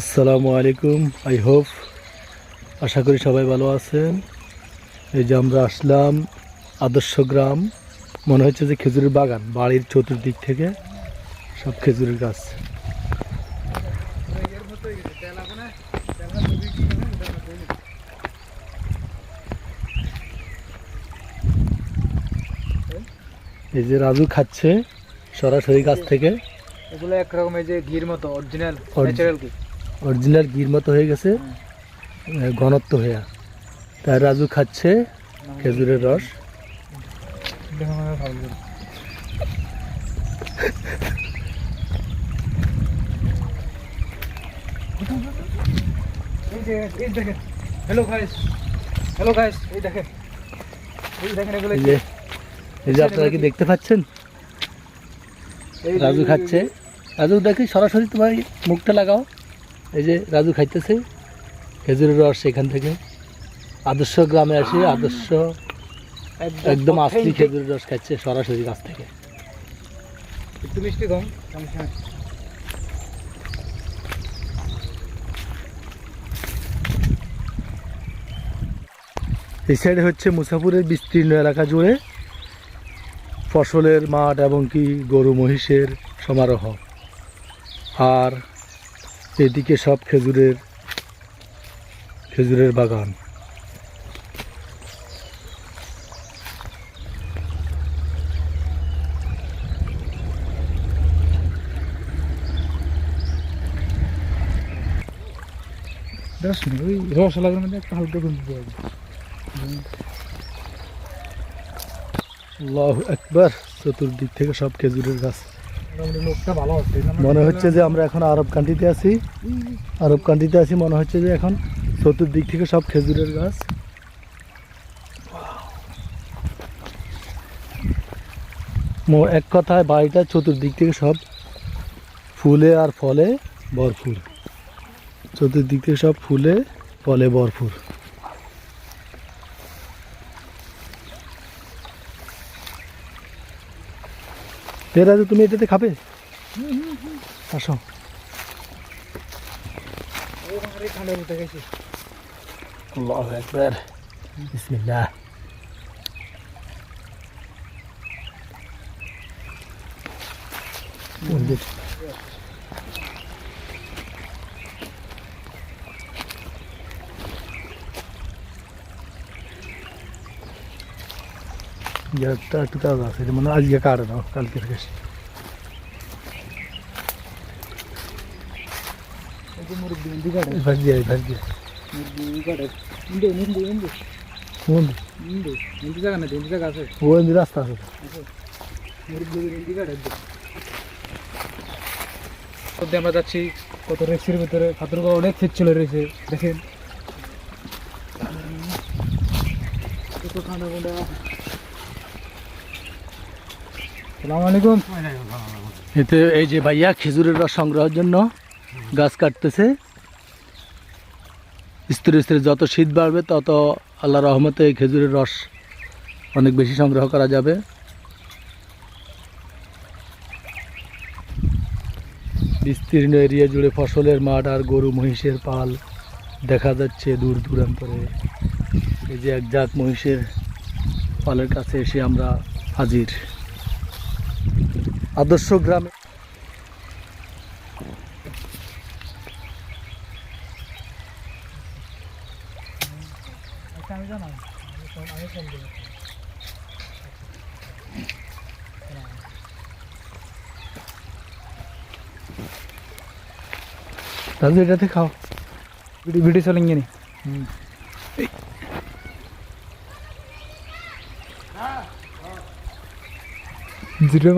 আসসালামু আলাইকুম। I hope আশা করি সবাই ভালো আছেন। এই যে আমরা আসলাম আদর্শ গ্রাম। মনে হচ্ছে যে খেজুরের বাগান বাড়ির চতুর্দিক থেকে সব খেজুরের গাছ। এই যে রাজু খাচ্ছে সরাসরি গাছ থেকে। এগুলো একরকম এই যে ঘির মতো অরিজিনাল ন্যাচারাল অরিজিনাল গির মতো হয়ে গেছে ঘনত্ব হয়ে তাই রাজু খাচ্ছে খেজুরের রস। হ্যালো এই যে আপনারা কি দেখতে পাচ্ছেন? রাজু খাচ্ছে। রাজু দেখি সরাসরি তোমার মুখটা লাগাও। এই যে রাজু খাইতেছে খেজুরের রস এখান থেকে। আদর্শ গ্রামে আসে আদর্শ একদম আসলি। খেজুরের রস খাচ্ছে সরাসরি গাছ থেকে। একটু মিষ্টি কম এই সাইডে হচ্ছে মুসাফুরের বিস্তীর্ণ এলাকা জুড়ে ফসলের মাঠ এবং কি গরু মহিষের সমারোহ। আর এদিকে সব খেজুরের খেজুরের বাগান নেই ওই রস লাগানোর মধ্যে একটা হালকা দেওয়া যায়। আল্লাহ একবার চতুর্দিক থেকে সব খেজুরের গাছ মনে হচ্ছে যে আমরা এখন আরব কান্ট্রিতে আছি। আরব কান্ট্রিতে আছি মনে হচ্ছে যে এখন চতুর্দিক থেকে সব খেজুরের গাছ। মো- এক কথায় বাড়িটা চতুর্দিক থেকে সব ফুলে আর ফলে ভরপুর। চতুর্দিক থেকে সব ফুলে ফলে ভরপুর। এরা যে তুমি এটাতে খাবে? আসো। আল্লাহ একবার বিসমিল্লাহ। কোন ইন্দু ইন্দু জায়গা না ইন্দু জায়গা আছে ও এমনি রাস্তা আছে মুরগি ইন্দু কাটে মধ্যে আমরা যাচ্ছি কত রেক্সের ভিতরে ফাতুরগড় অনেক ক্ষেত চলে রয়েছে দেখেন কত ঠান্ডা ঠান্ডা সালাম এতে এই যে ভাইয়া খেজুরের রস সংগ্রহের জন্য গাছ কাটতেছে। স্তরে স্তরে যত শীত বাড়বে, তত আল্লাহ রহমতে এই খেজুরের রস অনেক বেশি সংগ্রহ করা যাবে। বিস্তীর্ণ এরিয়া জুড়ে ফসলের মাঠ আর গরু মহিষের পাল দেখা যাচ্ছে দূর দূরান্তরে। এই যে এক জাত মহিষের পালের কাছে এসে আমরা হাজির। आदर्श ग्राम खाओ बीडी चलेंगे नहीं ज़ीरो